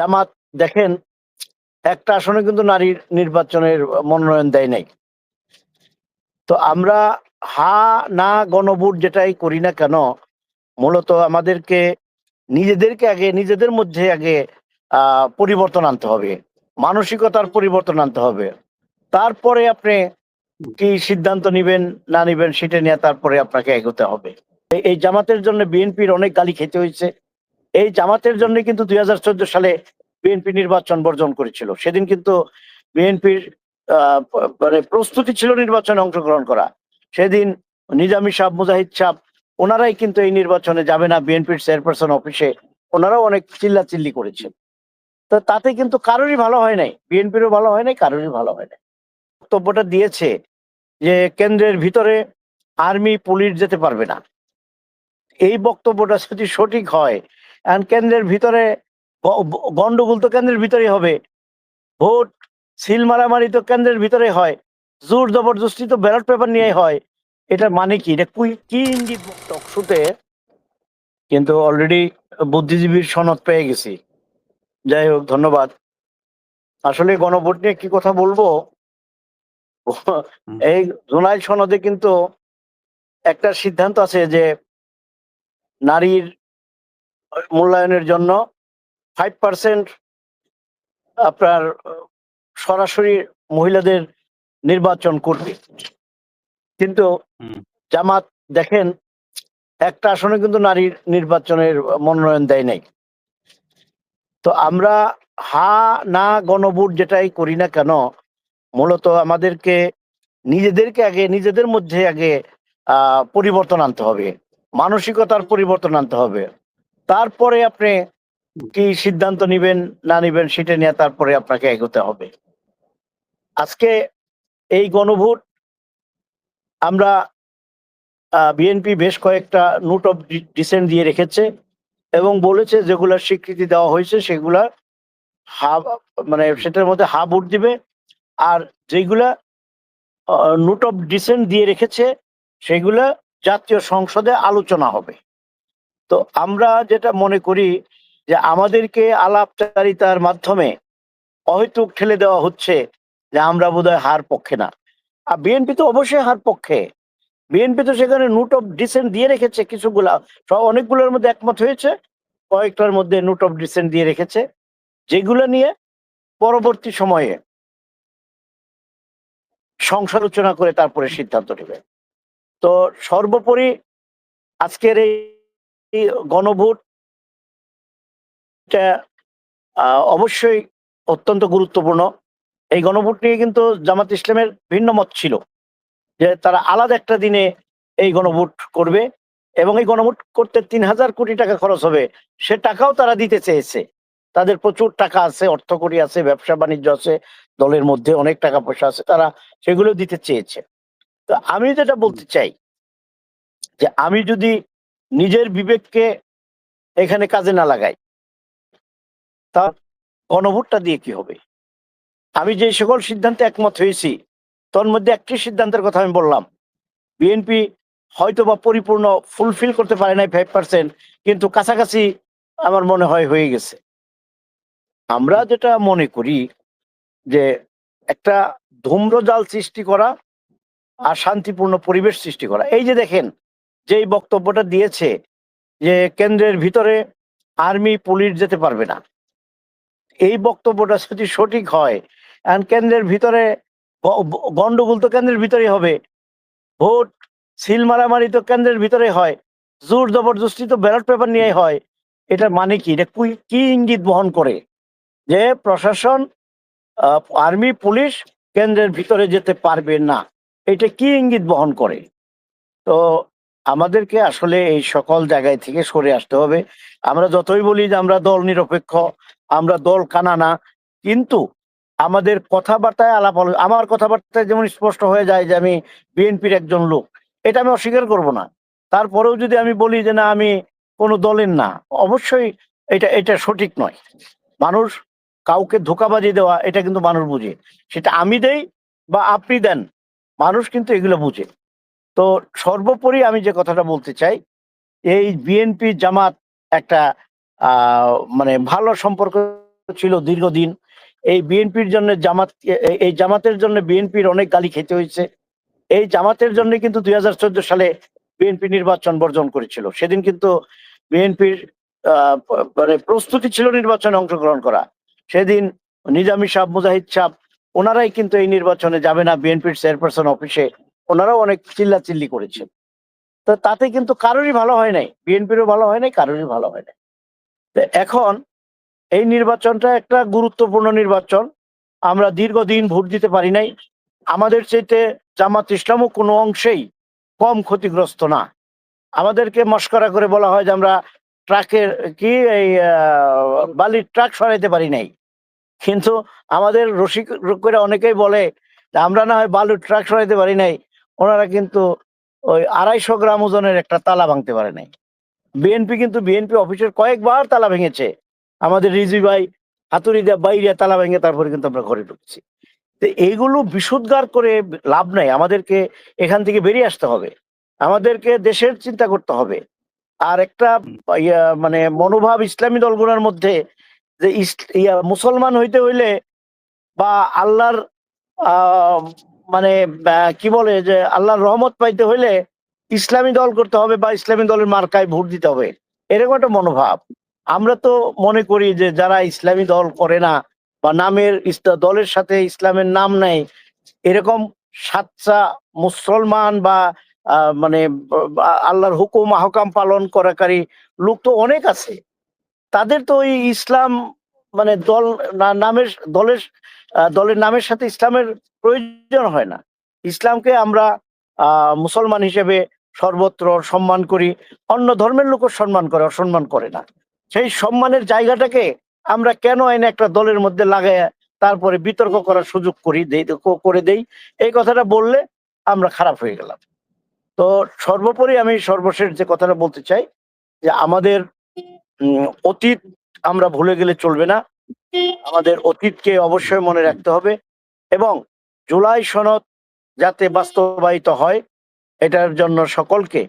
জামাত দেখেন, একটা আসনে কিন্তু নারীর নির্বাচনের মনোনয়ন দেয় নাই। তো আমরা হা, না গণভোট যেটাই করি না কেন, মূলত আমাদেরকে, নিজেদেরকে আগে, নিজেদের মধ্যে আগে পরিবর্তন আনতে হবে। মানসিকতার পরিবর্তন আনতে হবে। তারপরে আপনি কি সিদ্ধান্ত নিবেন, না নিবেন, সেটা নিয়ে তারপরে আপনাকে এগোতে হবে। এই জামাতের জন্য বিএনপির অনেক গালি খেতে হয়েছে। এই জামাতের জন্য কিন্তু দুই হাজার চোদ্দ সালে বিএনপি নির্বাচন বর্জন করেছিল। সেদিন কিন্তু বিএনপির মানে প্রস্তুতি ছিল নির্বাচনে অংশগ্রহণ করা। সেদিন নিজামী সাহ মুজাহিদ সাহ ওনারাই কিন্তু এই নির্বাচনে যাবে না, বিএনপির চেয়ারপারসন অফিসে। ওনারাও অনেক চিল্লাচিল্লি করেছেন তো তাতে কিন্তু কারোরই ভালো হয় নাই। বিএনপিরও ভালো হয় নাই, কারোরই ভালো হয় নাই। বক্তব্যটা দিয়েছে যে কেন্দ্রের ভিতরে আর্মি, পুলিশ যেতে পারবে না। এই বক্তব্যটা যদি সঠিক হয় কেন্দ্রের ভিতরে গন্ডগোল তো কেন্দ্রের ভিতরেই হবে। ভোট সিল মারামারি তো কেন্দ্রের ভিতরে হয়। জোর জবরদস্তি তো ব্যালট পেপার নিয়ে হয়। এটা মানে কি? এটা কুই- কি ইঙ্গিত টকশুতে কিন্তু অলরেডি বুদ্ধিজীবীর সনদ পেয়ে গেছি। যাই হোক ধন্যবাদ। আসলে গণভোট নিয়ে কি কথা বলব? এই জুলাই সনদে কিন্তু একটা সিদ্ধান্ত আছে যে নারীর মূল্যায়নের জন্য ফাইভ পার্সেন্ট আপনার সরাসরি মহিলাদের নির্বাচন করবে। কিন্তু। জামাত দেখেন একটা আসনে কিন্তু নারীর নির্বাচনের মনোনয়ন দেয় নাই। তো আমরা হা না গণভোট যেটাই করি না কেন মূলত আমাদেরকে নিজেদেরকে আগে নিজেদের মধ্যে আগে আহ পরিবর্তন আনতে হবে। মানসিকতার পরিবর্তন আনতে হবে। তারপরে আপনি কি সিদ্ধান্ত নিবেন, না নিবেন, সেটা নিয়ে তারপরে আপনাকে এগোতে হবে। আজকে এই গণভোট, আমরা বিএনপি বেশ কয়েকটা নোট অফ ডিসেন্ট দিয়ে রেখেছে এবং বলেছে যেগুলার স্বীকৃতি দেওয়া হয়েছে, সেগুলা হা মানে সেটার মধ্যে হা ভোট দিবে। আর যেগুলা নোট অফ ডিসেন্ট দিয়ে রেখেছে, সেগুলা জাতীয় সংসদে আলোচনা হবে। তো আমরা যেটা মনে করি যে আমাদেরকে আলাপচারিতার মাধ্যমে অহেতুক ঠেলে দেওয়া হচ্ছে যে আমরা বোধহয় হার পক্ষে না। আর বিএনপি তো অবশ্যই হার পক্ষে। বিএনপি তো সেখানে নোট অফ ডিসেন্ট দিয়ে রেখেছে কিছুগুলা, সব অনেকগুলোর মধ্যে একমত হয়েছে, কয়েকটার মধ্যে নোট অফ ডিসেন্ট দিয়ে রেখেছে, যেগুলো নিয়ে পরবর্তী সময়ে সংসালোচনা করে তারপরে সিদ্ধান্ত নেবে। তো সর্বোপরি আজকের এই এই গণভোট অবশ্যই অত্যন্ত গুরুত্বপূর্ণ। এই গণভোট নিয়ে কিন্তু জামাত ইসলামের ভিন্ন মত ছিল যে তারা আলাদা একটা দিনে এই গণভোট করবে এবং এই গণভোট করতে তিন হাজার কোটি টাকা খরচ হবে, সে টাকাও তারা দিতে চেয়েছে। তাদের প্রচুর টাকা আছে অর্থকরী আছে, ব্যবসা বাণিজ্য আছে, দলের মধ্যে অনেক টাকা পয়সা আছে, তারা সেগুলো দিতে চেয়েছে। তো আমি যেটা বলতে চাই যে আমি যদি নিজের বিবেককে এখানে কাজে না লাগাই তা গণভোটটা দিয়ে কি হবে? আমি যে সকল সিদ্ধান্তে একমত হয়েছি, তোর মধ্যে একটি সিদ্ধান্তের কথা আমি বললাম। বিএনপি হয়তো বা পরিপূর্ণ ফুলফিল করতে পারে নাই ফাইভ পার্সেন্ট কিন্তু কাছাকাছি আমার মনে হয় হয়ে গেছে। আমরা যেটা মনে করি যে একটা ধূম্রজাল সৃষ্টি করা আর শান্তিপূর্ণ পরিবেশ সৃষ্টি করা। এই যে দেখেন যেই বক্তব্যটা দিয়েছে যে কেন্দ্রের ভিতরে আর্মি, পুলিশ যেতে পারবে না। এই বক্তব্যটা যদি সঠিক হয়, and কেন্দ্রের ভিতরে গন্ডগোল তো কেন্দ্রের ভিতরেই হবে। ভোট, সিল মারামারি তো কেন্দ্রের ভিতরে হয়। জোর জবরদস্তি তো ব্যালট পেপার নিয়ে হয়। এটা মানে কি? এটা কি ইঙ্গিত বহন করে? যে প্রশাসন আর্মি, পুলিশ কেন্দ্রের ভিতরে যেতে পারবে না। এটা কি ইঙ্গিত বহন করে? তো আমাদেরকে আসলে এই সকল জায়গায় থেকে সরে আসতে হবে। আমরা যতই বলি যে আমরা দল নিরপেক্ষ, আমরা দল কানা না কিন্তু আমাদের কথাবার্তায় আলাপ আলো- আমার কথাবার্তায় যেমন স্পষ্ট হয়ে যায় যে আমি বিএনপির একজন লোক, এটা আমি অস্বীকার করব না। তারপরেও যদি আমি বলি যে না, আমি কোনো দলের না, অবশ্যই এটা এটা সঠিক নয়। মানুষ কাউকে ধোকাবাজি দেওয়া, এটা কিন্তু মানুষ বুঝে। সেটা আমি দেই বা আপনি দেন, মানুষ কিন্তু এগুলো বুঝে। তো সর্বোপরি আমি যে কথাটা বলতে চাই, এই বিএনপি জামাত একটা মানে ভালো সম্পর্ক ছিল দীর্ঘদিন। এই বিএনপির জন্য জামাত এই জামাতের জন্য বিএনপির অনেক গালি খেতে হয়েছে। এই জামাতের জন্য কিন্তু দুই হাজার চোদ্দ সালে বিএনপি নির্বাচন বর্জন করেছিল। সেদিন কিন্তু বিএনপির মানে প্রস্তুতি ছিল নির্বাচনে অংশগ্রহণ করা। সেদিন নিজামী সাহ মুজাহিদ সাহ ওনারাই কিন্তু এই নির্বাচনে যাবে না বিএনপির চেয়ারপারসন অফিসে। ওনারাও অনেক চিল্লাচিল্লি করেছেন। তো তাতে কিন্তু কারোরই ভালো হয় নাই, বিএনপিরও ভালো হয় নাই, কারোরই ভালো হয় নাই। তো এখন এই নির্বাচনটা একটা গুরুত্বপূর্ণ নির্বাচন, আমরা দীর্ঘদিন ভোট দিতে পারি নাই। আমাদের চাইতে জামাত ইসলামও কোনো অংশেই কম ক্ষতিগ্রস্ত না। আমাদেরকে মস্করা করে বলা হয় যে আমরা ট্রাকের কি এই বালির ট্রাক সরাইতে পারি নাই। কিন্তু আমাদের রসিক করে অনেকেই বলে আমরা না হয় বালুর ট্রাক সরাইতে পারি নাই ওনারা কিন্তু ওই আড়াইশো গ্রাম ওজনের একটা তালা ভাঙতে পারে নাই। বিএনপি কিন্তু বিএনপি অফিসের কয়েকবার তালা ভেঙেছে। আমাদের রিজি ভাই, হাতুড়ি দিয়ে বাইরে তালা ভেঙে তারপরে কিন্তু আমরা ঘরে ঢুকছি। তো এইগুলো বিশুদ্ধার করে লাভ নাই। আমাদেরকে এখান থেকে বেরিয়ে আসতে হবে। আমাদেরকে দেশের চিন্তা করতে হবে। আর একটা মানে মনোভাব ইসলামী দলগুলোর মধ্যে যে ইয়া, মুসলমান হইতে হইলে বা আল্লাহর মানে কি বলে যে আল্লাহর রহমত পাইতে হইলে ইসলামী দল করতে হবে বা ইসলামী দলের মার্কায় ভোট দিতে হবে। এরকম একটা মনোভাব। আমরা তো মনে করি যে যারা ইসলামী দল করে না বা নামের দলের সাথে ইসলামের নাম নেই, এরকম সাচ্চা মুসলমান বা মানে আল্লাহর হুকুম, আহকাম পালন করাকারী লোক তো অনেক আছে। তাদের তো ওই ইসলাম মানে দল নামের, দলের দলের নামের সাথে ইসলামের প্রয়োজন হয় না। ইসলামকে আমরা মুসলমান হিসেবে সর্বত্র সম্মান করি, অন্য ধর্মের লোকও সম্মান করে, অসম্মান করে না। সেই সম্মানের জায়গাটাকে আমরা কেন এনে একটা দলের মধ্যে লাগাই, তারপরে বিতর্ক করার সুযোগ করি দেই করে দেই, এই কথাটা বললে আমরা খারাপ হয়ে গেলাম। তো সর্বোপরি আমি সর্বশেষ যে কথাটা বলতে চাই, যে আমাদের অতীত আমরা ভুলে গেলে চলবে না। আমাদের অতীতকে অবশ্যই মনে রাখতে হবে এবং জুলাই সনদ যাতে বাস্তবায়িত হয়, এটার জন্য সকলকে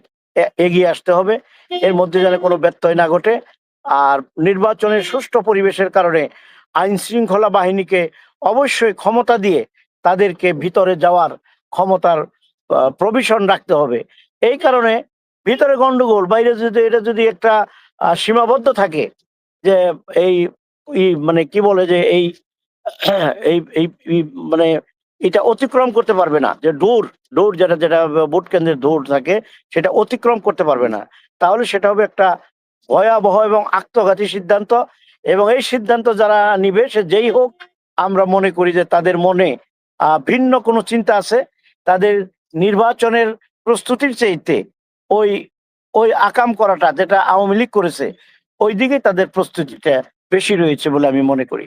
এগিয়ে আসতে হবে। এর মধ্যে যেন কোনো ব্যত্যয় না ঘটে। আর নির্বাচনের সুষ্ঠু পরিবেশের কারণে আইন শৃঙ্খলা বাহিনীকে অবশ্যই ক্ষমতা দিয়ে তাদেরকে ভিতরে যাওয়ার ক্ষমতার প্রভিশন রাখতে হবে। এই কারণে ভিতরে গন্ডগোল, বাইরে যদি, এটা যদি একটা সীমাবদ্ধ থাকে, যে এই মানে কি বলে যে এই এই মানে এটা অতিক্রম করতে পারবে না। যে ডোর ডোর যেটা যেটা ভোট কেন্দ্রের ডোর থাকে, সেটা অতিক্রম করতে পারবে না। তাহলে সেটা হবে একটা ভয়াবহ এবং আত্মঘাতী সিদ্ধান্ত এবং এই সিদ্ধান্ত যারা নিবে, সে যেই হোক, আমরা মনে করি যে তাদের মনে ভিন্ন কোনো চিন্তা আছে। তাদের নির্বাচনের প্রস্তুতির চাইতে ওই ওই আকাম করাটা যেটা আওয়ামী লীগ করেছে ওই দিকে তাদের প্রস্তুতিটা বেশি রয়েছে বলে আমি মনে করি।